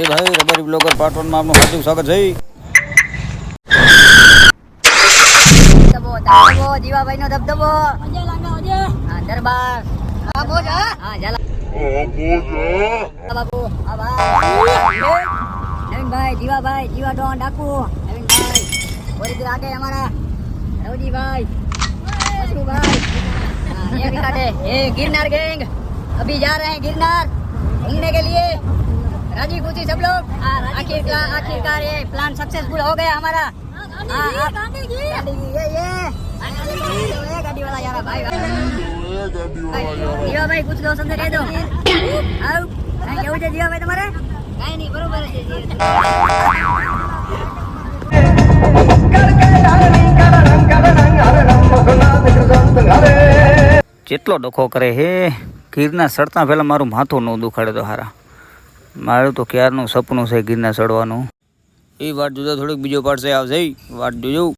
જે ભાઈ રબારી બ્લોગર પાટણમાં આપનું હાર્દિક સ્વાગત છે ધબધબો ધબધબો જીવાભાઈ નો ધબધબો હા દરબાર હા બોજ હા હા ઝાલા હા બાપુ હા ભાઈ નવીનભાઈ જીવાભાઈ જીવા ડોન ડાકુ નવીનભાઈ और इधर आगे हमारा रवजी भाई मशरू भाई हाँ, ये भी काटे ये गिरनार गैंग अभी जा रहे हैं गिरनार घूमने के लिए राजी खुशी सब लोग आखिरकार आखिरकार ये प्लान सक्सेसफुल हो गया हमारा हाँ, आप- गाड़ी की, ये ये ये गाड़ी वाला यार भाई જીવા ભાઈ કુછ દો સમજે દે દો આવ કાંઈ કેવું છે જીવા ભાઈ તમારે કાંઈ નહીં બરોબર છે જેટલો ડખો કરે હે ગીરના સડતા પહેલાં મારું માથું ન દુખાડે તો હારા મારું તો ક્યારનું સપનું છે ગીરના ચડવાનું? એ વાત જોજો થોડીક બીજો પાડશે આવશે વાત જોજો.